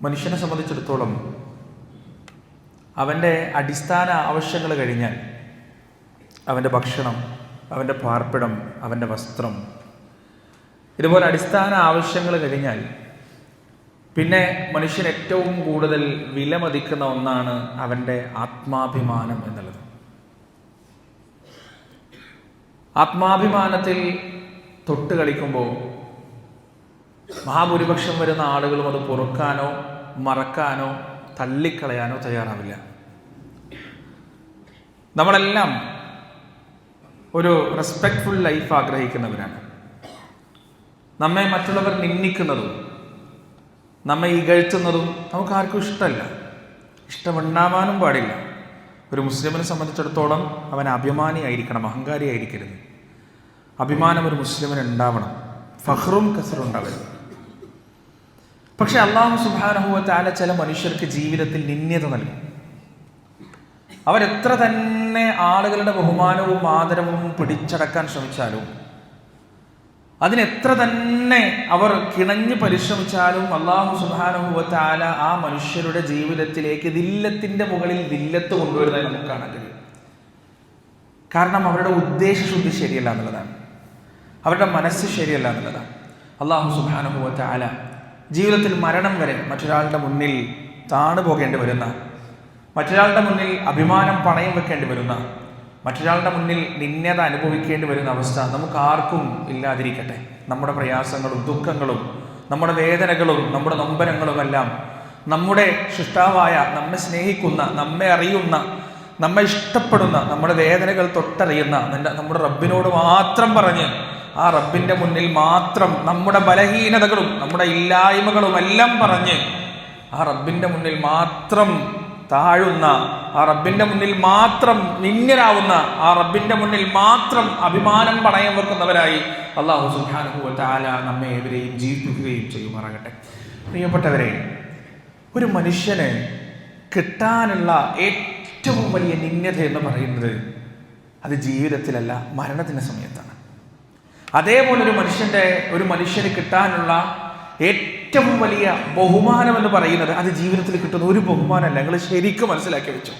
മനുഷ്യനെ സംബന്ധിച്ചിടത്തോളം അവന്റെ അടിസ്ഥാന ആവശ്യങ്ങൾ കഴിഞ്ഞാൽ അവന്റെ ഭക്ഷണം അവന്റെ പാർപ്പിടം അവന്റെ വസ്ത്രം ഇതുപോലെ അടിസ്ഥാന ആവശ്യങ്ങൾ കഴിഞ്ഞാൽ പിന്നെ മനുഷ്യൻ ഏറ്റവും കൂടുതൽ വിലമതിക്കുന്ന ഒന്നാണ് അവന്റെ ആത്മാഭിമാനം എന്നുള്ളത്. ആത്മാഭിമാനത്തിൽ തൊട്ട് കളിക്കുമ്പോൾ മഹാഭൂരിപക്ഷം വരുന്ന ആളുകളും അത് പൊറുക്കാനോ മറക്കാനോ തള്ളിക്കളയാനോ തയ്യാറാവില്ല. നമ്മളെല്ലാം ഒരു റെസ്പെക്ട്ഫുൾ ലൈഫ് ആഗ്രഹിക്കുന്നവരാണ്. നമ്മെ മറ്റുള്ളവർ നിന്ദിക്കുന്നതും നമ്മെ ഇകഴ്ത്തുന്നതും നമുക്ക് ആർക്കും ഇഷ്ടമല്ല. ഇഷ്ടമുണ്ടാവാനും പാടില്ല. ഒരു മുസ്ലിമിനെ സംബന്ധിച്ചിടത്തോളം അവൻ അഭിമാനി ആയിരിക്കണം അഹങ്കാരി ആയിരിക്കരുത്. അഭിമാനം ഒരു മുസ്ലിമിന് ഉണ്ടാവണം. ഫഹ്റും കസറും ഉണ്ടാവരുത്. പക്ഷെ അള്ളാഹു സുബാനഹുവത്താല ചില മനുഷ്യർക്ക് ജീവിതത്തിൽ നിന്യത നൽകും. അവരെത്ര തന്നെ ആളുകളുടെ ബഹുമാനവും ആദരവും പിടിച്ചടക്കാൻ ശ്രമിച്ചാലും അതിനെത്ര തന്നെ അവർ കിണഞ്ഞു പരിശ്രമിച്ചാലും അള്ളാഹു സുബാനുഭവത്താല ആ മനുഷ്യരുടെ ജീവിതത്തിലേക്ക് ദില്ലത്തിന്റെ മുകളിൽ ദില്ലത്ത് കൊണ്ടുവരുന്നത് നമുക്ക് കാണാൻ കഴിയും. കാരണം അവരുടെ ഉദ്ദേശശുദ്ധി ശരിയല്ല എന്നുള്ളതാണ്. അവരുടെ മനസ്സ് ശരിയല്ല എന്നുള്ളതാണ്. അള്ളാഹു സുബാനുഭവത്താല ജീവിതത്തിൽ മരണം വരെ മറ്റൊരാളുടെ മുന്നിൽ താണു പോകേണ്ടി വരുന്ന മറ്റൊരാളുടെ മുന്നിൽ അഭിമാനം പണയം വെക്കേണ്ടി വരുന്ന മറ്റൊരാളുടെ മുന്നിൽ നിന്നത അനുഭവിക്കേണ്ടി വരുന്ന അവസ്ഥ നമുക്ക് ആർക്കും ഇല്ലാതിരിക്കട്ടെ. നമ്മുടെ പ്രയാസങ്ങളും ദുഃഖങ്ങളും നമ്മുടെ വേദനകളും നമ്മുടെ നൊമ്പരങ്ങളുമെല്ലാം നമ്മുടെ സൃഷ്ടാവായ നമ്മെ സ്നേഹിക്കുന്ന നമ്മെ അറിയുന്ന നമ്മെ ഇഷ്ടപ്പെടുന്ന നമ്മുടെ വേദനകൾ തൊട്ടറിയുന്ന നമ്മുടെ റബ്ബിനോട് മാത്രം പറഞ്ഞ് ആ റബ്ബിന്റെ മുന്നിൽ മാത്രം നമ്മുടെ ബലഹീനതകളും നമ്മുടെ ഇല്ലായ്മകളും എല്ലാം പറഞ്ഞ് ആ റബ്ബിന്റെ മുന്നിൽ മാത്രം താഴുന്ന ആ റബ്ബിന്റെ മുന്നിൽ മാത്രം നിന്യരാവുന്ന ആ റബ്ബിന്റെ മുന്നിൽ മാത്രം അഭിമാനം പണയം വെക്കുന്നവരായി അള്ളാഹു സുഹാനുഭവ താല നമ്മെ ഏവരെയും ജീവിപ്പിക്കുകയും ചെയ്യുമാറാകട്ടെ. പ്രിയപ്പെട്ടവരെ ഒരു മനുഷ്യന് കിട്ടാനുള്ള ഏറ്റവും വലിയ നിന്യത എന്ന് പറയുന്നത് അത് ജീവിതത്തിലല്ല മരണത്തിന്റെ സമയത്താണ്. അതേപോലെ ഒരു മനുഷ്യന്റെ ഒരു മനുഷ്യന് കിട്ടാനുള്ള ഏറ്റവും വലിയ ബഹുമാനം എന്ന് പറയുന്നത് അത് ജീവിതത്തിൽ കിട്ടുന്ന ഒരു ബഹുമാനമല്ല. നിങ്ങൾ ശരിക്കും മനസ്സിലാക്കി വെച്ചു.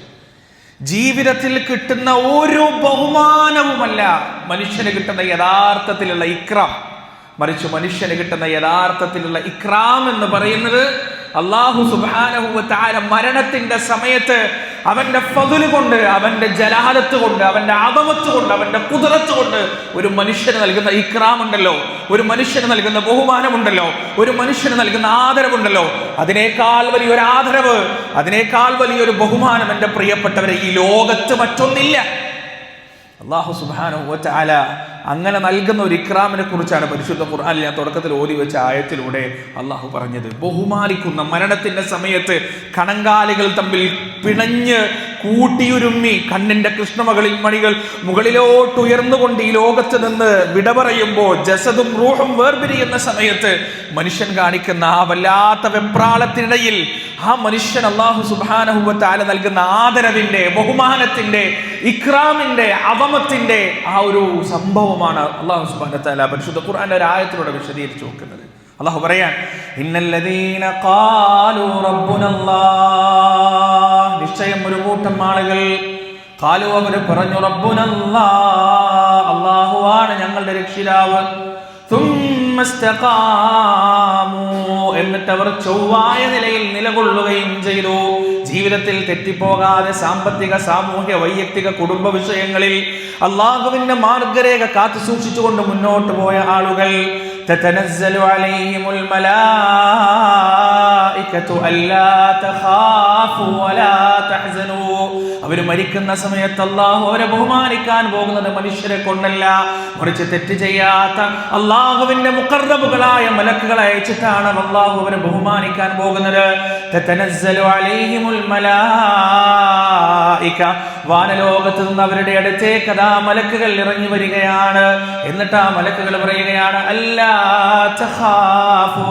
ജീവിതത്തിൽ കിട്ടുന്ന ഒരു ബഹുമാനവുമല്ല മനുഷ്യന് കിട്ടുന്ന യഥാർത്ഥത്തിലുള്ള ഇക്രാം. മറിച്ച് മനുഷ്യന് കിട്ടുന്ന യഥാർത്ഥത്തിലുള്ള ഇക്രാം എന്ന് പറയുന്നത് അള്ളാഹു സുബാനഹുവ താര മരണത്തിന്റെ സമയത്ത് അവന്റെ ഫതിൽ കൊണ്ട് അവന്റെ ജലാലത്ത് കൊണ്ട് അവന്റെ ആദമത്ത് കൊണ്ട് അവന്റെ കുതിരത്ത് കൊണ്ട് ഒരു മനുഷ്യന് നൽകുന്ന ഇക്രാമുണ്ടല്ലോ ഒരു മനുഷ്യന് നൽകുന്ന ബഹുമാനമുണ്ടല്ലോ ഒരു മനുഷ്യന് നൽകുന്ന ആദരവുണ്ടല്ലോ അതിനേക്കാൾ വലിയൊരു ആദരവ് അതിനേക്കാൾ വലിയൊരു ബഹുമാനം എന്റെ പ്രിയപ്പെട്ടവരെ ഈ ലോകത്ത് മറ്റൊന്നില്ല. അള്ളാഹു സുബാനോ ചാല അങ്ങനെ നൽകുന്ന ഒരു ഇക്രാമിനെ കുറിച്ചാണ് പരിശുദ്ധ ഖുർആാനിൽ ഞാൻ തുടക്കത്തിൽ ഓതി വെച്ച ആയത്തിലൂടെ അള്ളാഹു പറഞ്ഞത്. ബഹുമാനിക്കുന്ന മരണത്തിന്റെ സമയത്ത് കണങ്കാലികൾ തമ്മിൽ പിണഞ്ഞ് കൂട്ടിയുരുമ്മി കണ്ണിന്റെ കൃഷ്ണമകളിൽ മണികൾ മുകളിലോട്ട് ഉയർന്നുകൊണ്ട് ഈ ലോകത്ത് നിന്ന് വിട പറയുമ്പോൾ ജസദും റൂഹും വേർപിരിയുന്ന സമയത്ത് മനുഷ്യൻ കാണിക്കുന്ന ആ വല്ലാത്ത വെപ്രാളത്തിനിടയിൽ ആ മനുഷ്യൻ അള്ളാഹു സുബാനഹുബത്താല നൽകുന്ന ആദരവിന്റെ ബഹുമാനത്തിന്റെ ഇക്രാമിന്റെ അവമത്തിന്റെ ആ ഒരു സംഭവമാണ് അള്ളാഹു സുബാന പരിശുദ്ധ ഖുർആന്റെ ഒരു ആയത്തിലൂടെ വിശദീകരിച്ചു നോക്കുന്നത് അള്ളാഹു പറയാൻ നിശ്ചയം ഒരു കൂട്ടം ആളുകൾ കാലു അവർ പറഞ്ഞു റബ്ബുനല്ലാ. അള്ളാഹുവാണ് ഞങ്ങളുടെ രക്ഷിതാവ്. തും എന്നിട്ട് അവർ ചൊവ്വായ നിലയിൽ നിലകൊള്ളുകയും ചെയ്തു. ജീവിതത്തിൽ തെറ്റിപ്പോകാതെ സാമ്പത്തിക സാമൂഹ്യ വൈയക്തിക കുടുംബ വിഷയങ്ങളിൽ അള്ളാഹുവിന്റെ മാർഗരേഖ കാത്തു സൂക്ഷിച്ചുകൊണ്ട് മുന്നോട്ട് പോയ ആളുകൾ അല്ലാ അവർ മരിക്കുന്ന സമയത്ത് അള്ളാഹു അവരെ ബഹുമാനിക്കാൻ പോകുന്നത് മനുഷ്യരെ കൊണ്ടല്ല. മറിച്ച് തെറ്റ് ചെയ്യാത്ത അള്ളാഹുവിന്റെ മുക്കർദബുകളായ മലക്കുകളെ അയച്ചിട്ടാണ് അള്ളാഹു അവരെ ബഹുമാനിക്കാൻ പോകുന്നത്. വാനലോകത്ത് നിന്ന് അവരുടെ അടുത്തേക്ക് അതാ മലക്കുകൾ ഇറങ്ങി വരികയാണ്. എന്നിട്ട് ആ മലക്കുകൾ പറയുകയാണ് അല്ല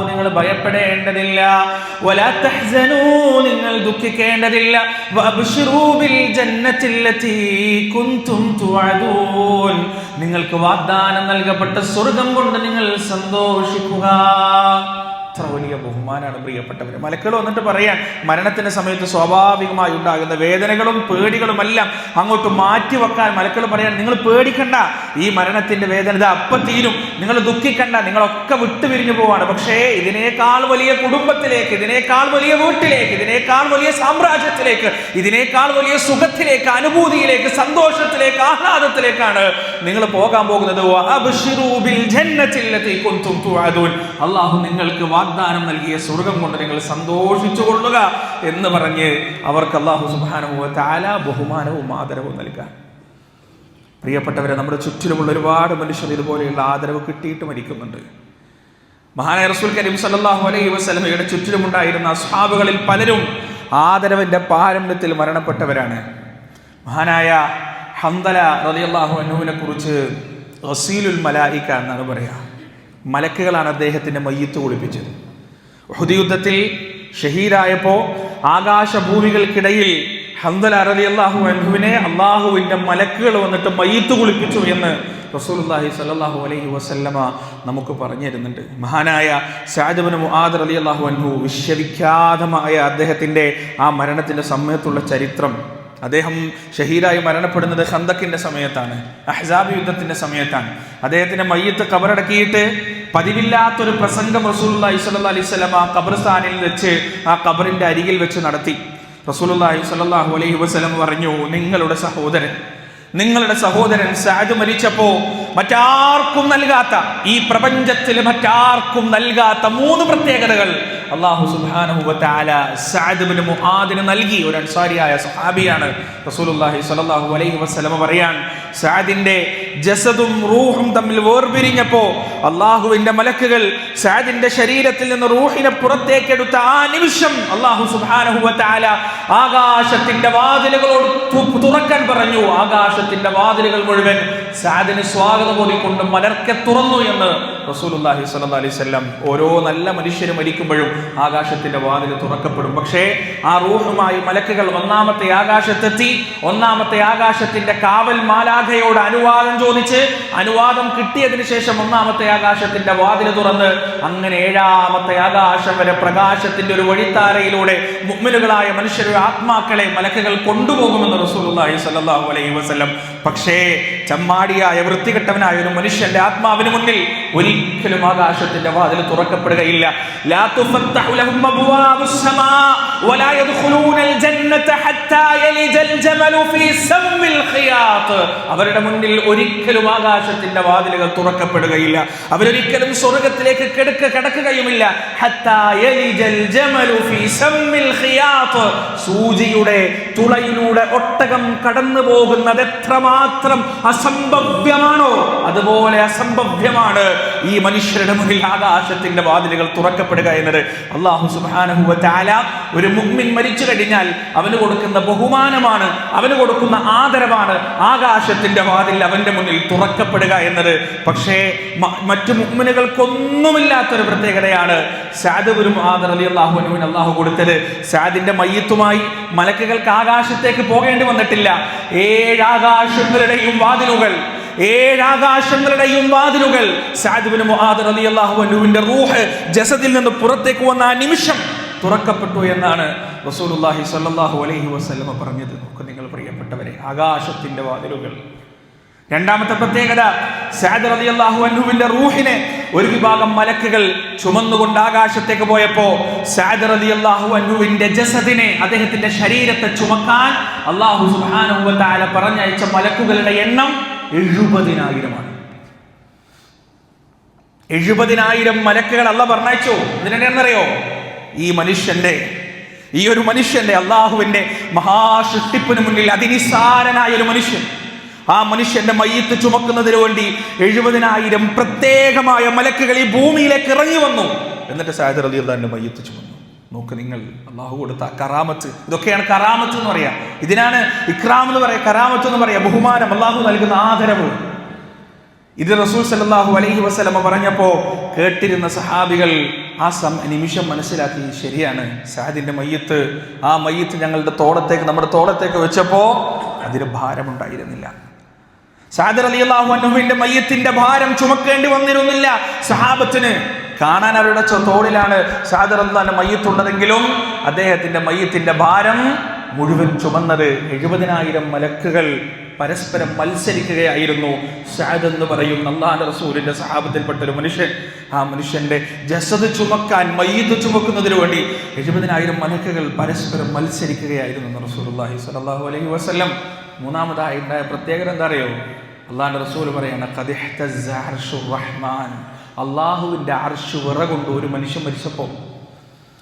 നിങ്ങൾ ഭയപ്പെടേണ്ടതില്ല. നിങ്ങൾ ദുഃഖിക്കേണ്ടതില്ല. നിങ്ങൾക്ക് വാഗ്ദാനം നൽകപ്പെട്ട സ്വർഗം കൊണ്ട് നിങ്ങൾ സന്തോഷിക്കുക. അത്ര വലിയ ബഹുമാനമാണ് പ്രിയപ്പെട്ടവർ മലക്കൾ വന്നിട്ട് പറയാൻ മരണത്തിന്റെ സമയത്ത് സ്വാഭാവികമായി ഉണ്ടാകുന്ന വേദനകളും പേടികളും എല്ലാം അങ്ങോട്ട് മാറ്റി വെക്കാൻ മലക്കൾ പറയാൻ നിങ്ങൾ പേടിക്കണ്ട. ഈ മരണത്തിന്റെ വേദന ഇത് അപ്പം തീരും. നിങ്ങൾ ദുഃഖിക്കണ്ട. നിങ്ങളൊക്കെ വിട്ടുപിരിഞ്ഞു പോവാണ്. പക്ഷേ ഇതിനേക്കാൾ വലിയ കുടുംബത്തിലേക്ക് ഇതിനേക്കാൾ വലിയ വീട്ടിലേക്ക് ഇതിനേക്കാൾ വലിയ സാമ്രാജ്യത്തിലേക്ക് ഇതിനേക്കാൾ വലിയ സുഖത്തിലേക്ക് അനുഭൂതിയിലേക്ക് സന്തോഷത്തിലേക്ക് ആഹ്ലാദത്തിലേക്കാണ് നിങ്ങൾ പോകാൻ പോകുന്നത്. അള്ളാഹു നിങ്ങൾക്ക് വാഗ്ദാനം നൽകിയ സ്വർഗം കൊണ്ട് നിങ്ങൾ സന്തോഷിച്ചു കൊള്ളുക എന്ന് പറഞ്ഞ് അവർക്ക് അള്ളാഹു സുബാനവും താല ബഹുമാനവും ആദരവും നൽകുക. പ്രിയപ്പെട്ടവരെ നമ്മുടെ ചുറ്റിലുമുള്ള ഒരുപാട് മനുഷ്യർ ഇതുപോലെയുള്ള ആദരവ് കിട്ടിയിട്ട് മരിക്കുന്നുണ്ട്. മഹാനായ റസൂൽ കരീം സല്ലല്ലാഹു അലൈഹി വസ്ലമയുടെ ചുറ്റിലുമുണ്ടായിരുന്ന അസ്ഹാബുകളിൽ പലരും ആദരവിന്റെ പാരമ്പര്യത്തിൽ മരണപ്പെട്ടവരാണ്. മഹാനായ ഹന്തല റളിയല്ലാഹു അനുവിനെ കുറിച്ച് റസീലുൽ മലായിക്ക എന്നാണ് പറയാ. മലക്കുകളാണ് അദ്ദേഹത്തിന്റെ മയ്യത്ത് കുളിപ്പിച്ചത്. ഹുദി യുദ്ധത്തിൽ ഷഹീദായപ്പോൾ ആകാശഭൂമികൾക്കിടയിൽ ഹംദല അള്ളാഹു അൻഹുവിനെ അള്ളാഹുവിന്റെ മലക്കുകൾ വന്നിട്ട് മയ്യത്ത് കുളിപ്പിച്ചു എന്ന് റസൂലുള്ളാഹി സ്വല്ലല്ലാഹു അലൈഹി വസല്ലമ നമുക്ക് പറഞ്ഞു തരുന്നുണ്ട്. മഹാനായ ഷാജബന് സാജബിന് അലി അള്ളാഹു അൻഹു വിശ്വവിഖ്യാതമായ അദ്ദേഹത്തിന്റെ ആ മരണത്തിന്റെ സമയത്തുള്ള ചരിത്രം അദ്ദേഹം ഷഹീദായി മരണപ്പെടുന്നത് ഖന്തക്കിന്റെ സമയത്താണ്. അഹ്സാബ് യുദ്ധത്തിന്റെ സമയത്താണ്. അദ്ദേഹത്തിന്റെ മയ്യത്ത് കബറടക്കിയിട്ട് പതിവില്ലാത്തൊരു പ്രസംഗം റസൂലുള്ളാഹി സ്വല്ലല്ലാഹി അലൈഹി ആ കബർസ്ഥാനിൽ വെച്ച് ആ ഖബറിന്റെ അരികിൽ വെച്ച് നടത്തി. റസൂലുള്ളാഹി സ്വല്ലല്ലാഹു അലൈഹി വസ്ലം പറഞ്ഞു നിങ്ങളുടെ സഹോദരൻ നിങ്ങളുടെ സഹോദരൻ സാജു മരിച്ചപ്പോ മറ്റാർക്കും നൽകാത്ത ഈ പ്രപഞ്ചത്തിൽ മറ്റാർക്കും നൽകാത്ത മൂന്ന് പ്രത്യേകതകൾ അള്ളാഹു സുബ്ഹാനഹു സാദിബിന് മുഹാദിന് നൽകി. ഒരു അൻസാരിയായ സഹാബിയാണ് റസൂലുള്ളാഹി സ്വല്ലല്ലാഹു അലൈഹി വസല്ലം പറയാൻ. സഅദിന്റെ ജസദും റൂഹും തമ്മിൽ വേർപിരിഞ്ഞപ്പോ അള്ളാഹുവിന്റെ മലക്കുകൾ സഅദിന്റെ ശരീരത്തിൽ നിന്ന് റൂഹിനെ പുറത്തേക്കെടുത്ത ആ നിമിഷം അള്ളാഹു വ ആകാശത്തിന്റെ വാതിലുകളോട് തുറക്കാൻ പറഞ്ഞു. ആകാശത്തിന്റെ വാതിലുകൾ മുഴുവൻ സാദിന് സ്വാഗതം ഓടിക്കൊണ്ട് മലർക്കെ തുറന്നു എന്ന് റസൂലുള്ളാഹി സ്വല്ലല്ലാഹി അലൈഹി വസല്ലം ഓരോ നല്ല മനുഷ്യർ മരിക്കുമ്പോഴും ആകാശത്തിന്റെ വാതിൽ തുറക്കപ്പെടും. പക്ഷേ ആ റൂഹുമായി മലക്കുകൾ ഒന്നാമത്തെ ആകാശത്തെത്തി ഒന്നാമത്തെ ആകാശത്തിന്റെ കാവൽ മാലാഖയോട് അനുവാദം ചോദിച്ച് അനുവാദം കിട്ടിയതിനു ശേഷം ഒന്നാമത്തെ ആകാശത്തിന്റെ വാതിൽ തുറന്ന് അങ്ങനെ ഏഴാമത്തെ ആകാശം വരെ പ്രകാശത്തിന്റെ ഒരു വഴിത്താരയിലൂടെ മുഅ്മിനുകളായ മനുഷ്യരുടെ ആത്മാക്കളെ മലക്കുകൾ കൊണ്ടുപോകുമെന്ന് റസൂലുള്ളാഹി സ്വല്ലല്ലാഹു അലൈഹി വസല്ലം. പക്ഷേ ചമ്മാടിയായ വൃത്തികെട്ടവനായ ഒരു മനുഷ്യന്റെ ആത്മാവിന് മുന്നിൽ ഒരിക്കലും ആകാശത്തിന്റെ വാതിൽ തുറക്കപ്പെടുകയില്ല. അവരുടെ മുന്നിൽ ഒരിക്കലും ആകാശത്തിന്റെ വാതിലുകൾ തുറക്കപ്പെടുകയില്ല. അവരൊരിക്കലും സ്വർഗത്തിലേക്ക് കിടക്ക കിടക്കുകയുമില്ല. സൂചിയുടെ തുളയിലൂടെ ഒട്ടകം കടന്നു പോകുന്നത് എത്രമാത്രം അസംഭവ്യമാണോ? അതുപോലെ അസംഭവ്യമാണ്. ഈ മനുഷ്യരുടെ മുന്നിൽ ആകാശത്തിന്റെ വാതിലുകൾ തുറക്കപ്പെടുക എന്നത് അള്ളാഹു സുബ്ഹാനഹു വ തആല ഒരു മുഗ്മിൻ മരിച്ചു കഴിഞ്ഞാൽ അവന് കൊടുക്കുന്ന ബഹുമാനമാണ് അവന് കൊടുക്കുന്ന ആദരവാണ് ആകാശത്തിന്റെ വാതിൽ അവന്റെ മുന്നിൽ തുറക്കപ്പെടുക എന്നത്. പക്ഷേ മറ്റു മുഗ്മിനുകൾക്കൊന്നുമില്ലാത്തൊരു പ്രത്യേകതയാണ് സാദുബുരും ആദർ അലി അള്ളാഹുവിന് അള്ളാഹു കൊടുത്തത്. സാദിന്റെ മയ്യത്തുമായി മലക്കുകൾക്ക് ആകാശത്തേക്ക് പോകേണ്ടി വന്നിട്ടില്ല. ഏഴാകാശങ്ങളുടെയും വാതിലുകൾ ഏഴാകാശങ്ങളുടെയും വാതിലുകൾ. സാദിബിന് റൂഹ് ജസദിൽ നിന്ന് പുറത്തേക്ക് വന്ന ആ നിമിഷം തുറക്കപ്പെട്ടു എന്നാണ് റസൂലുള്ളാഹി സ്വല്ലല്ലാഹു അലൈഹി വസ്ലമ പറഞ്ഞത്. നോക്ക് നിങ്ങൾ പ്രിയപ്പെട്ടവരെ ആകാശത്തിന്റെ വാതിലുകൾ. രണ്ടാമത്തെ പ്രത്യേകത സാദ് അള്ളാഹു അന്നുവിന്റെ റൂഹിനെ ഒരു വിഭാഗം മലക്കുകൾ ചുമന്നുകൊണ്ട് ആകാശത്തേക്ക് പോയപ്പോ സാദ് അള്ളാഹു അന്നുവിന്റെ ജസദിനെ അദ്ദേഹത്തിന്റെ ശരീരത്തെ ചുമക്കാൻ അള്ളാഹു തആല പറഞ്ഞയച്ച മലക്കുകളുടെ എണ്ണം എഴുപതിനായിരമാണ്. എഴുപതിനായിരം മലക്കുകൾ അല്ല പറഞ്ഞയച്ചു. ഇതിനെന്നറിയോ ഈ മനുഷ്യന്റെ ഈ ഒരു മനുഷ്യന്റെ അള്ളാഹുവിന്റെ മഹാസൃഷ്ടിപ്പിന് മുന്നിൽ അതിനിസാരനായ ഒരു മനുഷ്യൻ. ആ മനുഷ്യന്റെ മയ്യത്ത് ചുമക്കുന്നതിന് വേണ്ടി എഴുപതിനായിരം പ്രത്യേകമായ മലക്കുകൾ ഈ ഭൂമിയിലേക്ക് ഇറങ്ങി വന്നു. എന്നിട്ട് സായദ് റലി അള്ളാഹിന്റെ മയ്യത്ത് ചുമന്നു. നോക്ക് നിങ്ങൾ അള്ളാഹു കൊടുത്ത കറാമത്ത്. ഇതൊക്കെയാണ് കറാമത്ത് എന്ന് പറയാ. ഇതിനാണ് ഇക്രാം എന്ന് പറയാ കറാമത്ത് എന്ന് പറയാ. ബഹുമാനം അള്ളാഹു നൽകുന്ന ആദരവ്. ഇത് റസൂൽ സല്ലാഹു അലൈഹി വസ്ലമ പറഞ്ഞപ്പോ കേട്ടിരുന്ന സഹാബികൾ ആ സം നിമിഷം മനസ്സിലാക്കി ശരിയാണ്. സാദിന്റെ മയ്യത്ത് ആ മയ്യത്ത് ഞങ്ങളുടെ തോളത്തേക്ക് നമ്മുടെ തോളത്തേക്ക് വെച്ചപ്പോ അതിന് ഭാരമുണ്ടായിരുന്നില്ല. സാദർ അലി അള്ളാഹു അനുഹുവിന്റെ മയ്യത്തിന്റെ ഭാരം ചുമക്കേണ്ടി വന്നിരുന്നില്ല. സഹാബത്തിന് കാണാൻ അവരുടെ തോളിലാണ് ഷാജറന്താന്റെ മയ്യത്തുള്ളതെങ്കിലും അദ്ദേഹത്തിന്റെ മയ്യത്തിന്റെ ഭാരം മുഴുവൻ ചുമന്നത് എഴുപതിനായിരം മലക്കുകൾ പരസ്പരം മത്സരിക്കുകയായിരുന്നു. ഷാദ് എന്ന് പറയും അള്ളാന്റെ റസൂലിന്റെ സഹാബത്തിൽപ്പെട്ട ഒരു മനുഷ്യൻ. ആ മനുഷ്യന്റെ ജസദ് ചുമക്കാൻ മയ്യത്ത് ചുമക്കുന്നതിന് വേണ്ടി എഴുപതിനായിരം മലക്കുകൾ പരസ്പരം മത്സരിക്കുകയായിരുന്നു റസൂലുള്ളാഹി സ്വല്ലല്ലാഹു അലൈഹി വസല്ലം. മൂന്നാമതായി ഉണ്ടായ പ്രത്യേകത എന്താ അറിയോ? അള്ളാന്റെ റസൂൽ പറയാണ് "ഖദിഹ്തസ്സ റഹ്മാൻ. അള്ളാഹുവിന്റെ അർഷ് വിറകൊണ്ടോ ഒരു മനുഷ്യൻ മരിച്ചപ്പോൾ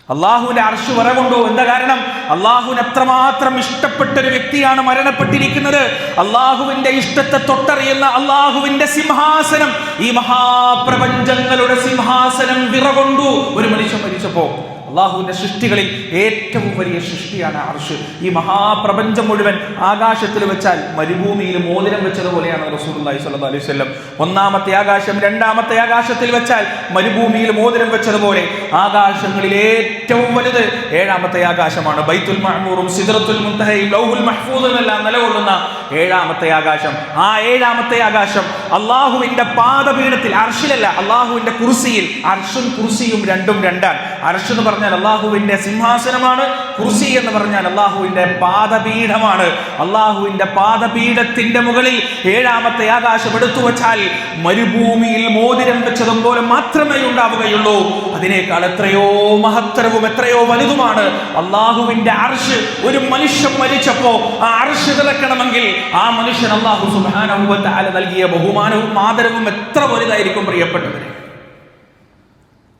അള്ളാഹുവിന്റെ അർഷ് വിറകൊണ്ടോ. എന്താ കാരണം? അള്ളാഹുവിന് എത്രമാത്രം ഇഷ്ടപ്പെട്ട ഒരു വ്യക്തിയാണ് മരണപ്പെട്ടിരിക്കുന്നത്. അള്ളാഹുവിന്റെ ഇഷ്ടത്തെ തൊട്ടറിയുന്ന അള്ളാഹുവിന്റെ സിംഹാസനം. ഈ മഹാപ്രപഞ്ചങ്ങളുടെ സിംഹാസനം വിറകൊണ്ടു ഒരു മനുഷ്യൻ മരിച്ചപ്പോ. അള്ളാഹുവിന്റെ സൃഷ്ടികളിൽ ഏറ്റവും വലിയ സൃഷ്ടിയാണ് അർഷ്. ഈ മഹാപ്രപഞ്ചം മുഴുവൻ ആകാശത്തിൽ വെച്ചാൽ മരുഭൂമിയിൽ മോതിരം വെച്ചതുപോലെയാണ് റസൂലുള്ളാഹി സ്വല്ലാ അലൈഹി സ്വല്ലം ഒന്നാമത്തെ ആകാശം രണ്ടാമത്തെ ആകാശത്തിൽ വെച്ചാൽ മരുഭൂമിയിൽ മോതിരം വെച്ചതുപോലെ ആകാശങ്ങളിൽ ഏറ്റവും വലുത് ഏഴാമത്തെ ആകാശമാണ്. ബൈത്തുൽ മഹ്മൂറും സിദ്റത്തുൽ മുന്തഹയും ലൗഹുൽ മഹ്ഫൂദും എല്ലാം നിലകൊള്ളുന്ന ഏഴാമത്തെ ആകാശം. ആ ഏഴാമത്തെ ആകാശം അള്ളാഹുവിന്റെ പാദപീഠത്തിൽ അർഷിലല്ല അള്ളാഹുവിന്റെ കുർസിയിൽ. അർഷും കുർസിയും രണ്ടും രണ്ടാണ്. അർഷ് എന്ന് പറഞ്ഞാൽ അള്ളാഹുവിന്റെ സിംഹാസനമാണ് കുർസി എന്ന് പറഞ്ഞാൽ അള്ളാഹുവിന്റെ പാദപീഠമാണ്. അള്ളാഹുവിന്റെ പാദപീഠത്തിന്റെ മുകളിൽ ഏഴാമത്തെ ആകാശം എടുത്തു വച്ചാൽ മരുഭൂമിയിൽ മോതിരം വെച്ചതും പോലെ മാത്രമേ ഉണ്ടാവുകയുള്ളൂ. അതിനേക്കാൾ എത്രയോ മഹത്തരവും എത്രയോ വലുതുമാണ് അള്ളാഹുവിന്റെ അർഷ് ഒരു മനുഷ്യൻ മരിച്ചപ്പോ ആ അർഷ് തിളക്കണമെങ്കിൽ ആ മനുഷ്യൻ അള്ളാഹു സുബാനുഭവത്താല നൽകിയ ബഹുമാനവും ആദരവും എത്ര വലുതായിരിക്കും പ്രിയപ്പെട്ടവരെ?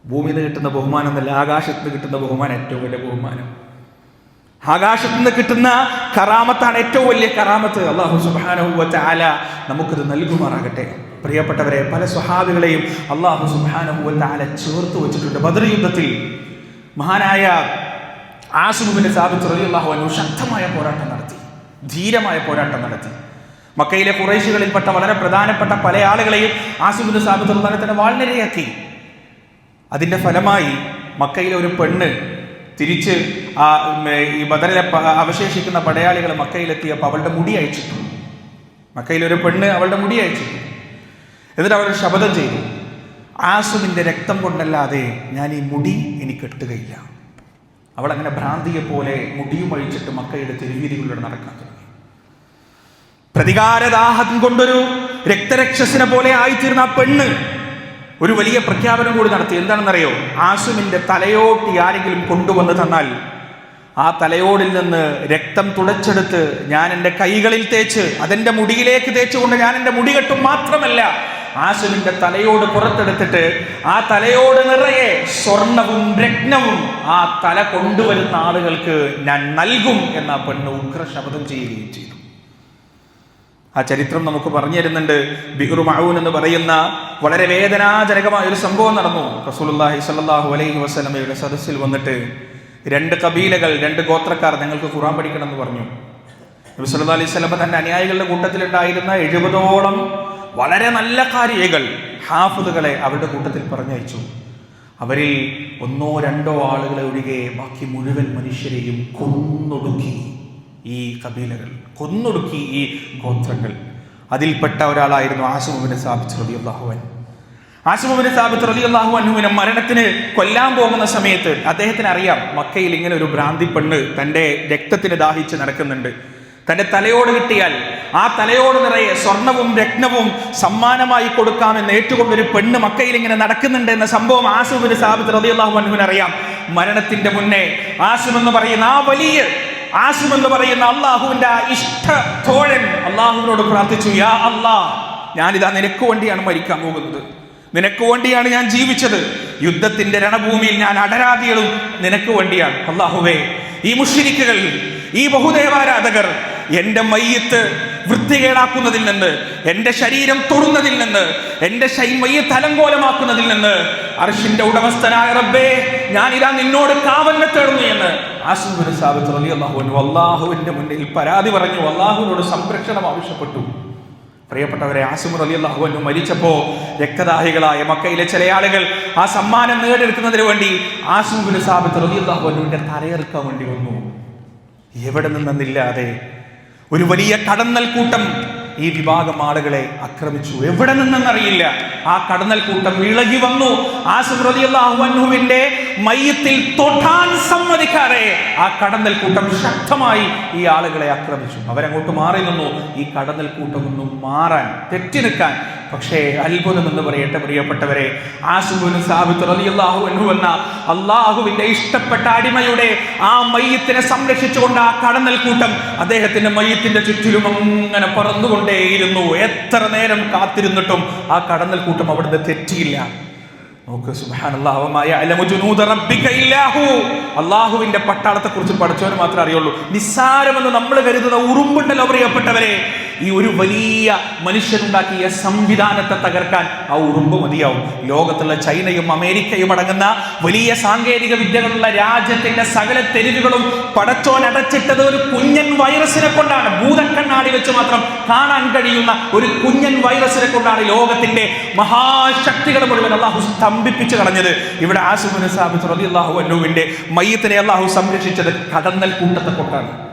ഭൂമിയിൽ കിട്ടുന്ന ബഹുമാനം എന്നല്ല ആകാശത്ത് നിന്ന് കിട്ടുന്ന ബഹുമാനം ഏറ്റവും വലിയ ബഹുമാനം. ആകാശത്ത് നിന്ന് കിട്ടുന്ന കറാമത്താണ് ഏറ്റവും വലിയ കറാമത്ത്. അള്ളാഹു സുബാനഹുവല നമുക്കത് നൽകുമാറാകട്ടെ. പ്രിയപ്പെട്ടവരെ പല സ്വഹാബികളെയും അള്ളാഹു സുബാനഹുവല ചേർത്ത് വെച്ചിട്ടുണ്ട്. ബദർ യുദ്ധത്തിൽ മഹാനായ ആസുബിന്റെ സ്ഥാപിച്ച് അള്ളാഹു അനു ശക്തമായ പോരാട്ടം നടത്തി ധീരമായ പോരാട്ടം നടത്തി. മക്കയിലെ കുറേശികളിൽപ്പെട്ട വളരെ പ്രധാനപ്പെട്ട പല ആളുകളെയും ആസുബിന്റെ സ്ഥാപിത്ത് തന്നെ വാൾനിരയാക്കി അതിന്റെ ഫലമായി മക്കയിലെ ഒരു പെണ്ണ് തിരിച്ച് ആ ഈ ബദറിലെ അവശേഷിക്കുന്ന പടയാളികൾ മക്കയിലെത്തിയപ്പോൾ അവളുടെ മുടി അയച്ചിട്ടു മക്കയിലൊരു പെണ്ണ് അവളുടെ മുടി അയച്ചിട്ടു എന്നിട്ട് അവൾ ശബദം ചെയ്തു. ആസുവിന്റെ രക്തം കൊണ്ടല്ലാതെ ഞാൻ ഈ മുടി എനിക്ക് കെട്ടുകയില്ല അവളങ്ങനെ ഭ്രാന്തിയെ പോലെ മുടിയും അഴിച്ചിട്ട് മക്കയുടെ തെരുവീതികളിലൂടെ നടക്കാൻ തുടങ്ങി. പ്രതികാരദാഹം കൊണ്ടൊരു രക്തരക്ഷസിനെ പോലെ ആയിത്തീർന്ന ആ പെണ്ണ് ഒരു വലിയ പ്രഖ്യാപനം കൂടി നടത്തി. എന്താണെന്നറിയോ? ആസുമിന്റെ തലയോട്ടി ആരെങ്കിലും കൊണ്ടുവന്ന് തന്നാൽ ആ തലയോടിൽ നിന്ന് രക്തം തുടച്ചെടുത്ത് ഞാൻ എന്റെ കൈകളിൽ തേച്ച് അതെന്റെ മുടിയിലേക്ക് തേച്ചുകൊണ്ട് ഞാൻ എന്റെ മുടി കെട്ടും മാത്രമല്ല ആശുവിന്റെ തലയോട് പുറത്തെടുത്തിട്ട് ആ തലയോട് നിറയെ സ്വർണവും രത്നവും ആ തല കൊണ്ടുവരുന്ന ആളുകൾക്ക് ഞാൻ നൽകും എന്ന പെണ്ണ് ഉഗ്രശപഥം ചെയ്യുകയും ചെയ്തു. ആ ചരിത്രം നമുക്ക് പറഞ്ഞു തരുന്നുണ്ട്. ബിഹുർ മഹൂൻ എന്ന് പറയുന്ന വളരെ വേദനാജനകമായ ഒരു സംഭവം നടന്നു. റസൂലുള്ളാഹി സല്ലാഹു അലൈഹി വസ്ലമയുടെ സദസ്സിൽ വന്നിട്ട് രണ്ട് കബീലകൾ രണ്ട് ഗോത്രക്കാർ ഞങ്ങൾക്ക് ഖുറാൻ പഠിക്കണം എന്ന് പറഞ്ഞു. നബി സല്ലല്ലാഹു അലൈഹി സ്വലമ തന്റെ അനുയായികളുടെ കൂട്ടത്തിലുണ്ടായിരുന്ന എഴുപതോളം വളരെ നല്ല കാര്യകൾ ഹാഫുദുകളെ അവരുടെ കൂട്ടത്തിൽ പറഞ്ഞയച്ചു. അവരിൽ ഒന്നോ രണ്ടോ ആളുകളെ ഒഴികെ ബാക്കി മുഴുവൻ മനുഷ്യരെയും കൊന്നൊടുക്കി ഈ കബീലകൾ. കൊന്നൊടുക്കി ഈ ഗോത്രങ്ങൾ. അതിൽപ്പെട്ട ഒരാളായിരുന്നു ആശുമുവിനെ സ്ഥാപിച്ചു റബി അള്ളാഹുവൻ ആശുമുവിനെ സ്ഥാപിച്ചു റബി അള്ളാഹു മരണത്തിന് കൊല്ലാൻ പോകുന്ന സമയത്ത് അദ്ദേഹത്തിന് അറിയാം മക്കയിൽ ഇങ്ങനെ ഒരു ഭ്രാന്തി പെണ്ണ് തന്റെ രക്തത്തിന് ദാഹിച്ച് നടക്കുന്നുണ്ട്. തന്റെ തലയോട് കിട്ടിയാൽ ആ തലയോട് നിറയെ സ്വർണവും രത്നവും സമ്മാനമായി കൊടുക്കാമെന്ന് ഏറ്റുകൊണ്ടൊരു പെണ്ണ് മക്കയിൽ ഇങ്ങനെ നടക്കുന്നുണ്ട് എന്ന സംഭവം ആസുബിന് റബി അള്ളാഹു അറിയാം മരണത്തിന്റെ മുന്നേ ആസും എന്ന് പറയുന്ന ആ വലിയ ആസും എന്ന് പറയുന്ന അള്ളാഹുവിന്റെ ആ ഇഷ്ട തോഴൻ അള്ളാഹുവിനോട് പ്രാർത്ഥിച്ചു യാ അള്ളാ ഞാനിതാ നിനക്ക് വേണ്ടിയാണ് മരിക്കാൻ പോകുന്നത്. നിനക്ക് വേണ്ടിയാണ് ഞാൻ ജീവിച്ചത്. യുദ്ധത്തിന്റെ രണഭൂമിയിൽ ഞാൻ അടരാതികളും നിനക്ക് വേണ്ടിയാണ്. അള്ളാഹുവേ ഈ മുഷിരിക്കുകൾ ഈ ബഹുദേവാരാധകർ എന്റെ മയ്യത്ത് വൃത്തികേടാക്കുന്നതിൽ നിന്ന് എന്റെ ശരീരം തൊടുന്നതിൽ നിന്ന് എന്റെ ശൈമയെ തലങ്കോലമാക്കുന്നതിൽ നിന്ന് അർഷിന്റെ ഉടമസ്ഥനായ റബ്ബേ ഞാൻ ഇതാ നിന്നോട് കാവലിനെ തേടുന്നു എന്ന്. അള്ളാഹുവിന്റെ മുന്നിൽ പരാതി പറഞ്ഞു അള്ളാഹുവിനോട് സംരക്ഷണം ആവശ്യപ്പെട്ടു. പ്രിയപ്പെട്ടവരെ ആസിമുർ അലി അള്ളാഹുവിനു മരിച്ചപ്പോ രക്തദാഹികളായ മക്കയിലെ ചില ആളുകൾ ആ സമ്മാനം നേടിയെടുക്കുന്നതിന് വേണ്ടി ആസിമുബിന് സാബിത്ത് അലി അള്ളാഹുവിന്റെ തലയെറുക്കാൻ വേണ്ടി വന്നു. എവിടെ നിന്നെന്നില്ലാതെ ഒരു വലിയ കടന്നൽ കൂട്ടം ഈ വിഭാഗം ആളുകളെ ആക്രമിച്ചു. എവിടെ നിന്നെന്നറിയില്ല. ആ കടന്നൽ കൂട്ടം ഇളകി വന്നു. ആസുബ്രതിയുടെ മയ്യത്തിൽ തൊട്ടാൻ സമ്മതിക്കാതെ ആ കടന്നൽ കൂട്ടം ശക്തമായി ഈ ആളുകളെ ആക്രമിച്ചു. അവരങ്ങോട്ട് മാറി നിന്നു. ഈ കടന്നൽ കൂട്ടം ഒന്നും മാറാൻ തെറ്റി നിൽക്കാൻ. പക്ഷേ അത്ഭുതം എന്ന് പറയട്ടെ പ്രിയപ്പെട്ടവരെ ആസുബുന് സാബിത്ത് റളിയല്ലാഹു അൻഹു എന്ന അള്ളാഹുവിന്റെ ഇഷ്ടപ്പെട്ട അടിമയുടെ ആ മയ്യത്തിനെ സംരക്ഷിച്ചുകൊണ്ട് ആ കടന്നൽ കൂട്ടം അദ്ദേഹത്തിന്റെ മയ്യത്തിന്റെ ചുറ്റിലും അങ്ങനെ പറന്നുകൊണ്ടേയിരുന്നു. എത്ര നേരം കാത്തിരുന്നിട്ടും ആ കടന്നൽ കൂട്ടം അവിടുന്ന് തെറ്റിയില്ല. നോക്ക് അള്ളാഹുവിന്റെ പട്ടാളത്തെ കുറിച്ച് പഠിച്ചവന് മാത്രമേ അറിയുള്ളൂ. നിസ്സാരമെന്ന് നമ്മൾ കരുതുന്ന ഉറുമ്പുണ്ടല്ലോ പ്രിയപ്പെട്ടവരെ. ഈ ഒരു വലിയ മനുഷ്യനുണ്ടാക്കിയ സംവിധാനത്തെ തകർക്കാൻ ആ ഉറുമ്പ് മതിയാവും. ലോകത്തുള്ള ചൈനയും അമേരിക്കയും അടങ്ങുന്ന വലിയ സാങ്കേതിക വിദ്യകളുള്ള രാജ്യത്തിന്റെ സകല തെരുവുകളും പടച്ചോൻ അടച്ചിട്ടത് ഒരു കുഞ്ഞൻ വൈറസിനെ കൊണ്ടാണ്. ഭൂതക്കണ്ണാടി വെച്ച് മാത്രം കാണാൻ കഴിയുന്ന ഒരു കുഞ്ഞൻ വൈറസിനെ കൊണ്ടാണ് ലോകത്തിന്റെ മഹാശക്തികൾ മുഴുവൻ അള്ളാഹു സ്തംഭിപ്പിച്ചു കളഞ്ഞത്. ഇവിടെ ആസുബിന് റതി റളിയല്ലാഹു അൻഹുവിന്റെ മയ്യത്തിനെ അള്ളാഹു സംരക്ഷിച്ചത് കടന്നൽ കൂട്ടത്തെ കൊണ്ടാണ്.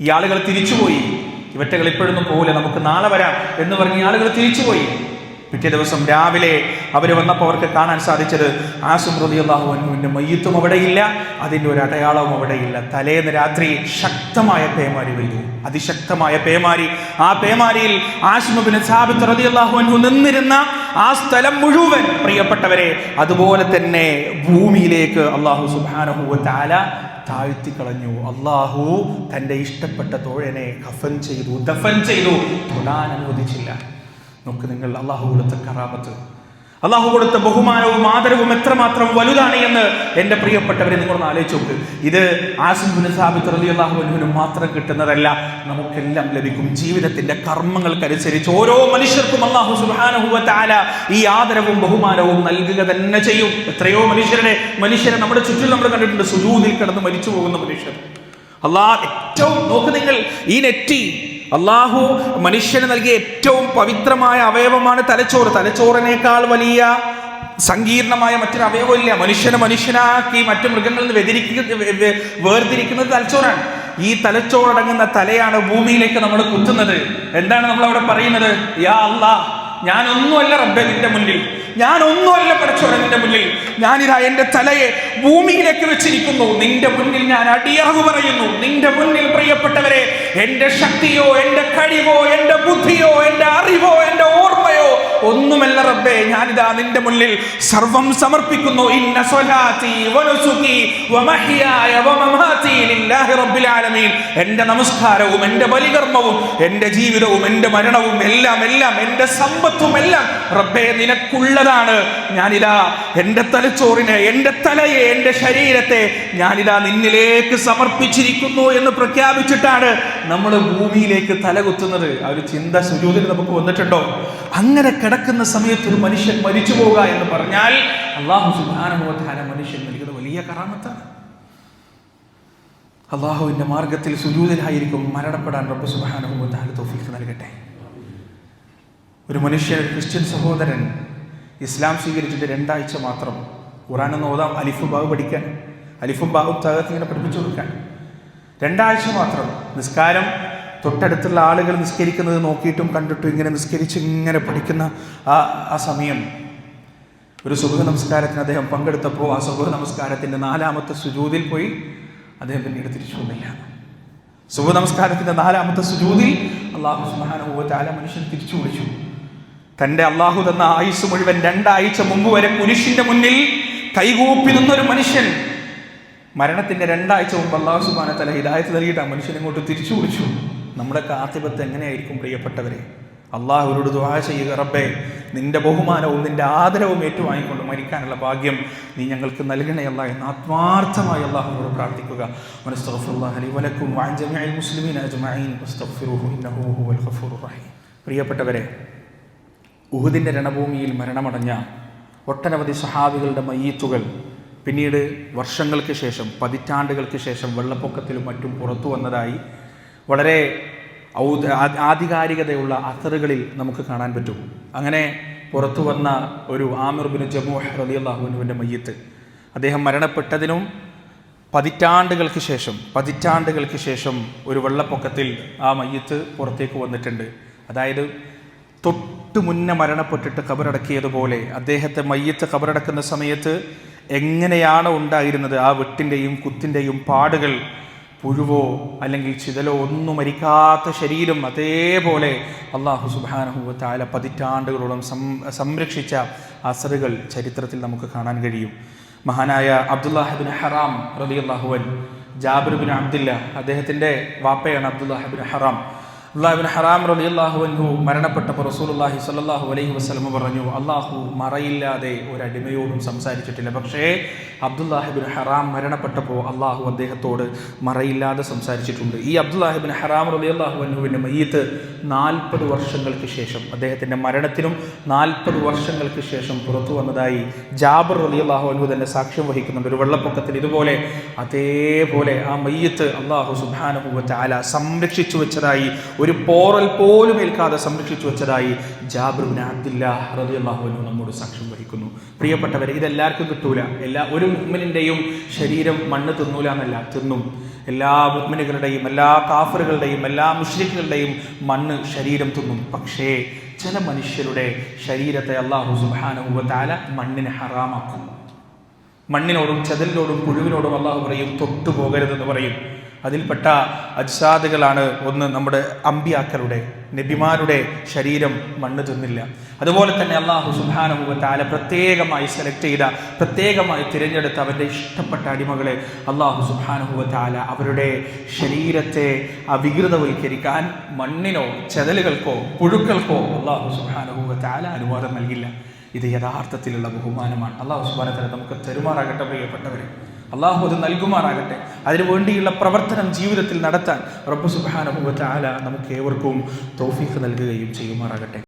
ഈ ആളുകൾ തിരിച്ചുപോയി. ഇവറ്റകൾ ഇപ്പോഴൊന്നും പോകില്ല നമുക്ക് നാളെ വരാം എന്ന് പറഞ്ഞ് ആളുകൾ തിരിച്ചുപോയി. പിറ്റേ ദിവസം രാവിലെ അവർ വന്നപ്പോൾ അവർക്ക് കാണാൻ സാധിച്ചത് ആസും റളിയല്ലാഹു അനുവിന്റെ മയ്യത്തും അവിടെയില്ല അതിന്റെ ഒരു അടയാളവും അവിടെയില്ല. തലേന്ന് രാത്രി ശക്തമായ പേമാരി വരുന്നു അതിശക്തമായ പേമാരി. ആ പേമാരിയിൽ ആശുമുബിന് സാബിത്ത് റളിയല്ലാഹു അനു നിന്നിരുന്ന ആ സ്ഥലം മുഴുവൻ പ്രിയപ്പെട്ടവരെ അതുപോലെ തന്നെ ഭൂമിയിലേക്ക് അള്ളാഹു സുബ്ഹാനഹു താല താഴ്ത്തി കളഞ്ഞു അള്ളാഹു തന്റെ ഇഷ്ടപ്പെട്ട തോഴനെ കഫൻ ചെയ്തു ദഫൻ ചെയ്തു. തൊടാൻ അനുവദിച്ചില്ല. നോക്ക് നിങ്ങൾ അള്ളാഹു കൊടുത്ത കറാമത്ത് അള്ളാഹു കൊടുത്ത ബഹുമാനവും ആദരവും എത്രമാത്രം വലുതാണ് എന്ന് എന്റെ പ്രിയപ്പെട്ടവരെ നിങ്ങളൊന്ന് ആലോചിച്ച് നോക്ക്. ഇത് ആസിഫുന് സാബിത്ത് അലി അള്ളാഹുവിനും മാത്രം കിട്ടുന്നതല്ല നമുക്കെല്ലാം ലഭിക്കും. ജീവിതത്തിന്റെ കർമ്മങ്ങൾക്കനുസരിച്ച് ഓരോ മനുഷ്യർക്കും അള്ളാഹു സുബാനുഭവത്താല ഈ ആദരവും ബഹുമാനവും നൽകുക തന്നെ ചെയ്യും. എത്രയോ മനുഷ്യരുടെ മനുഷ്യരെ നമ്മുടെ ചുറ്റിൽ നമ്മൾ കണ്ടിട്ടുണ്ട് സുജൂതിൽ കിടന്ന് മരിച്ചു പോകുന്ന മനുഷ്യർ. അള്ളാഹ് ഏറ്റവും നോക്ക് നിങ്ങൾ ഈ നെറ്റി അള്ളാഹു മനുഷ്യന് നൽകിയ ഏറ്റവും പവിത്രമായ അവയവമാണ് തലച്ചോറ്. തലച്ചോറിനേക്കാൾ വലിയ സങ്കീർണമായ മറ്റൊരു അവയവമില്ല മനുഷ്യനെ മനുഷ്യനാക്കി മറ്റു മൃഗങ്ങളിൽ നിന്ന് വ്യതിരിക്കുന്ന വേ- വേ- വേർതിരിക്കുന്നത് തലച്ചോറാണ്. ഈ തലച്ചോറടങ്ങുന്ന തലയാണ് ഭൂമിയിലേക്ക് നമ്മൾ കുത്തുന്നത്. എന്താണ് നമ്മൾ അവിടെ പറയുന്നത്? യാ അല്ലാ ഞാനൊന്നുമല്ല റബ്ബെ നിന്റെ മുന്നിൽ. ഞാനൊന്നുമല്ല പഠിച്ചോടെ നിന്റെ മുന്നിൽ. ഞാനിതാ എന്റെ തലയെ ഭൂമിയിലേക്ക് വെച്ചിരിക്കുന്നു. നിന്റെ മുന്നിൽ ഞാൻ അടിയറവ് പറയുന്നു. നിന്റെ മുന്നിൽ പ്രിയപ്പെട്ടവരെ എന്റെ ശക്തിയോ എന്റെ കഴിവോ എന്റെ ബുദ്ധിയോ എന്റെ അറിവോ എന്റെ ഓർമ്മയോ ഒന്നുമല്ല റബ്ബേ. ഞാനിതാ നിന്റെ മുന്നിൽ സർവം സമർപ്പിക്കുന്നു. ഇന്ന സ്വലാത്തി വമഹ്യായ വമമാതി റബ്ബിൽ ആലമീൻ എന്റെ നമസ്കാരവും എന്റെ ബലികർമ്മവും എന്റെ ജീവിതവും എന്റെ മരണവും എല്ലാം എല്ലാം എന്റെ സമ്പത്തും എല്ലാം റബ്ബേ നിനക്കുള്ളതാണ്. ഞാനിതാ എന്റെ തലച്ചോറിനെ എന്റെ തലയെ എന്റെ ശരീരത്തെ ഞാനിതാ നിന്നിലേക്ക് സമർപ്പിച്ചിരിക്കുന്നു എന്ന് പ്രഖ്യാപിച്ചിട്ടാണ് നമ്മൾ ഭൂമിയിലേക്ക് തലകുത്തുന്നത്. ആ ഒരു ചിന്ത സുജൂതിന് നമുക്ക് വന്നിട്ടുണ്ടോ? അങ്ങനെ കിടക്കുന്ന സമയത്ത് ഒരു മനുഷ്യൻ മരിച്ചു പോവുക എന്ന് പറഞ്ഞാൽ അള്ളാഹു സുധാനമോധാന മനുഷ്യൻ നൽകുന്ന വലിയ കറാമത്താണ്. അള്ളാഹുവിന്റെ മാർഗത്തിൽ സുജൂതനായിരിക്കും മരണപ്പെടാൻ റബ്ബ് സുബാനുഭവത്താന തോഫിക്ക് നൽകട്ടെ. ഒരു മനുഷ്യൻ ക്രിസ്ത്യൻ സഹോദരൻ ഇസ്ലാം സ്വീകരിച്ചിട്ട് രണ്ടാഴ്ച മാത്രം ഖുറാൻ എന്ന് ഓതാം അലിഫും ബാബു പഠിക്കാൻ അലിഫും ബാബു തകർത്ത് ഇങ്ങനെ പഠിപ്പിച്ചു കൊടുക്കാൻ. രണ്ടാഴ്ച മാത്രം നിസ്കാരം തൊട്ടടുത്തുള്ള ആളുകൾ നിസ്കരിക്കുന്നത് നോക്കിയിട്ടും കണ്ടിട്ടും ഇങ്ങനെ നിസ്കരിച്ച് ഇങ്ങനെ പഠിക്കുന്ന ആ ആ സമയം. ഒരു സുഖ നമസ്കാരത്തിന് അദ്ദേഹം പങ്കെടുത്തപ്പോൾ ആ സുഖ നമസ്കാരത്തിന്റെ നാലാമത്തെ സുജൂതിൽ പോയി അദ്ദേഹം പിന്നീട് തിരിച്ചു വന്നില്ല സുഖ നമസ്കാരത്തിന്റെ നാലാമത്തെ സുജൂതിൽ അള്ളാഹു സുബാനുഭവത്താല മനുഷ്യൻ തിരിച്ചു വിളിച്ചു. തന്റെ അള്ളാഹു തന്ന ആയുസ് മുഴുവൻ രണ്ടാഴ്ച മുമ്പ് വരെ കുരിശിന്റെ മുന്നിൽ കൈകൂപ്പി നിന്നൊരു മനുഷ്യൻ. മരണത്തിന്റെ രണ്ടാഴ്ച മുമ്പ് അള്ളാഹു സുബാന തല ഹിദായത്ത് നൽകിയിട്ട് ആ മനുഷ്യനെ ഇങ്ങോട്ട് തിരിച്ചു വിളിച്ചു. നമ്മുടെ കാത്തിപത്ത് എങ്ങനെയായിരിക്കും പ്രിയപ്പെട്ടവരെ? അള്ളാഹുരോട് ദുആ ചെയ്യുക. റബ്ബേ നിന്റെ ബഹുമാനവും നിന്റെ ആദരവും ഏറ്റുവാങ്ങിക്കൊണ്ട് മരിക്കാനുള്ള ഭാഗ്യം നീ ഞങ്ങൾക്ക് നൽകണേ അല്ല എന്ന് ആത്മാർത്ഥമായി അള്ളാഹുവിനോട് പ്രാർത്ഥിക്കുക. റഹീം. പ്രിയപ്പെട്ടവരെ ഉഹുദിന്റെ രണഭൂമിയിൽ മരണമടഞ്ഞ ഒട്ടനവധി സഹാബികളുടെ മയ്യത്തുകൾ പിന്നീട് വർഷങ്ങൾക്ക് ശേഷം പതിറ്റാണ്ടുകൾക്ക് ശേഷം വെള്ളപ്പൊക്കത്തിലും മറ്റും പുറത്തു വന്നതായി വളരെ ആ- ആധികാരികതയുള്ള അത്തറുകളിൽ നമുക്ക് കാണാൻ പറ്റും. അങ്ങനെ പുറത്തു വന്ന ഒരു ആമിർ ബിൻ ജമൂഹ് അള്ളാഹുനുവിന്റെ മയ്യത്ത് അദ്ദേഹം മരണപ്പെട്ടതിനും പതിറ്റാണ്ടുകൾക്ക് ശേഷം പതിറ്റാണ്ടുകൾക്ക് ശേഷം ഒരു വെള്ളപ്പൊക്കത്തിൽ ആ മയ്യത്ത് പുറത്തേക്ക് വന്നിട്ടുണ്ട്. അതായത് തൊട്ട് മുന്നേ മരണപ്പെട്ടിട്ട് കബറടക്കിയതുപോലെ അദ്ദേഹത്തെ മയ്യത്ത് കബറടക്കുന്ന സമയത്ത് എങ്ങനെയാണ് ഉണ്ടായിരുന്നത് ആ വെട്ടിന്റെയും കുത്തിന്റെയും പാടുകൾ പുഴുവോ അല്ലെങ്കിൽ ചിതലോ ഒന്നും മരിക്കാത്ത ശരീരം അതേപോലെ അള്ളാഹു സുബാനഹുവ താല പതിറ്റാണ്ടുകളോളം സംരക്ഷിച്ച അസറുകൾ ചരിത്രത്തിൽ നമുക്ക് കാണാൻ കഴിയും. മഹാനായ അബ്ദുല്ലാഹിബിൻ ഹറാം റബി അള്ളാഹുവൻ ജാബിർ ബിൻ അബ്ദില്ല അദ്ദേഹത്തിന്റെ വാപ്പയാണ് അബ്ദുല്ലാഹിബിൻ ഹറാം. അള്ളാഹുബിൻ ഹറാം റലി അള്ളാഹുവൻഹു മരണപ്പെട്ടപ്പോൾ റസൂലുള്ളാഹി സ്വല്ലല്ലാഹു അലൈഹി വസ്ലമ പറഞ്ഞു അള്ളാഹു മറയില്ലാതെ ഒരു അടിമയോടും സംസാരിച്ചിട്ടില്ല. പക്ഷേ അബ്ദുല്ലാഹിബിൻ ഹറാം മരണപ്പെട്ടപ്പോൾ അള്ളാഹു അദ്ദേഹത്തോട് മറയില്ലാതെ സംസാരിച്ചിട്ടുണ്ട്. ഈ അബ്ദുല്ലാഹിബിൻ ഹറാം റലി അള്ളാഹുവൻഹുവിന്റെ മയ്യത്ത് നാൽപ്പത് വർഷങ്ങൾക്ക് ശേഷം അദ്ദേഹത്തിന്റെ മരണത്തിനും നാൽപ്പത് വർഷങ്ങൾക്ക് ശേഷം പുറത്തു വന്നതായി ജാബർ റലി അള്ളാഹുവൻഹു തന്നെ സാക്ഷ്യം വഹിക്കുന്നുണ്ട്. ഒരു വെള്ളപ്പൊക്കത്തിൽ ഇതുപോലെ അതേപോലെ ആ മയ്യത്ത് അള്ളാഹു സുബാനുഭവത്തെ അല സംരക്ഷിച്ചു വെച്ചതായി ഒരു പോറൽ പോലും ഏൽക്കാതെ സംരക്ഷിച്ചു വെച്ചതായി റളിയല്ലാഹു നമ്മോട് സാക്ഷ്യം വഹിക്കുന്നു. പ്രിയപ്പെട്ടവരെ ഇതെല്ലാവർക്കും കിട്ടൂല. എല്ലാ ഒരു മുഹ്മിനിന്റെയും ശരീരം മണ്ണ് തിന്നൂല എന്നല്ല തിന്നും. എല്ലാ മുഹ്മിനുകളുടെയും എല്ലാ കാഫറുകളുടെയും എല്ലാ മുഷ്രിഖുകളുടെയും മണ്ണ് ശരീരം തിന്നും. പക്ഷേ ചില മനുഷ്യരുടെ ശരീരത്തെ അള്ളാഹു സുബാനുഭവത്താല താല മണ്ണിനെ ഹറാമാക്കുന്നു. മണ്ണിനോടും ചതലിനോടും പുഴുവിനോടും അള്ളാഹു പറയും തൊട്ടു പോകരുതെന്ന് പറയും. അതിൽപ്പെട്ട അജ്സാദുകളാണ് ഒന്ന് നമ്മുടെ അമ്പിയാക്കളുടെ നബിമാരുടെ ശരീരം മണ്ണ് തിന്നില്ല. അതുപോലെ തന്നെ അള്ളാഹു സുബാനുഭവ താല പ്രത്യേകമായി സെലക്ട് ചെയ്ത പ്രത്യേകമായി തിരഞ്ഞെടുത്ത അവന്റെ ഇഷ്ടപ്പെട്ട അടിമകളെ അള്ളാഹു സുബാനുഭവ താല അവരുടെ ശരീരത്തെ അവികൃതവൽക്കരിക്കാൻ മണ്ണിനോ ചെതലുകൾക്കോ പുഴുക്കൾക്കോ അള്ളാഹു സുബാനുഭവ താല അനുവാദം നൽകില്ല. ഇത് യഥാർത്ഥത്തിലുള്ള ബഹുമാനമാണ്. അള്ളാഹു സുബാനത്തല നമുക്ക് തെരുമാറാകട്ടെ പ്രിയപ്പെട്ടവരെ. അള്ളാഹു അത് നൽകുമാറാകട്ടെ. അതിനുവേണ്ടിയുള്ള പ്രവർത്തനം ജീവിതത്തിൽ നടത്താൻ റബ്ബു സുബാനുഭവ ആല നമുക്ക് ഏവർക്കും തൗഫീഖ് നൽകുകയും ചെയ്യുമാറാകട്ടെ.